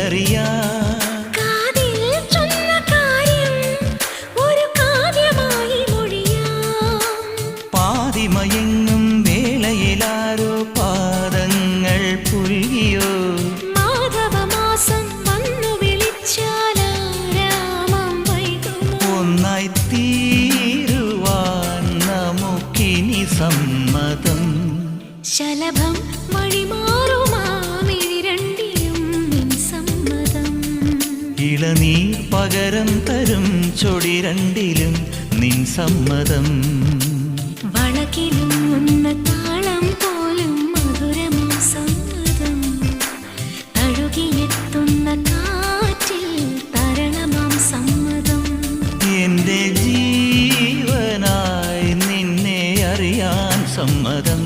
എനിക്കറിയാം പാദങ്ങൾ മാധവമാസം വന്നു ഒന്നായി ശലഭം മണിമാ ഇളനീർ പകരം തരും ചൊടി രണ്ടിലും നിൻ സമ്മതം. വളകിലുന്ന താളം പോലും കാറ്റിൽ ജീവനായി നിന്നെ അറിയാൻ സമ്മതം.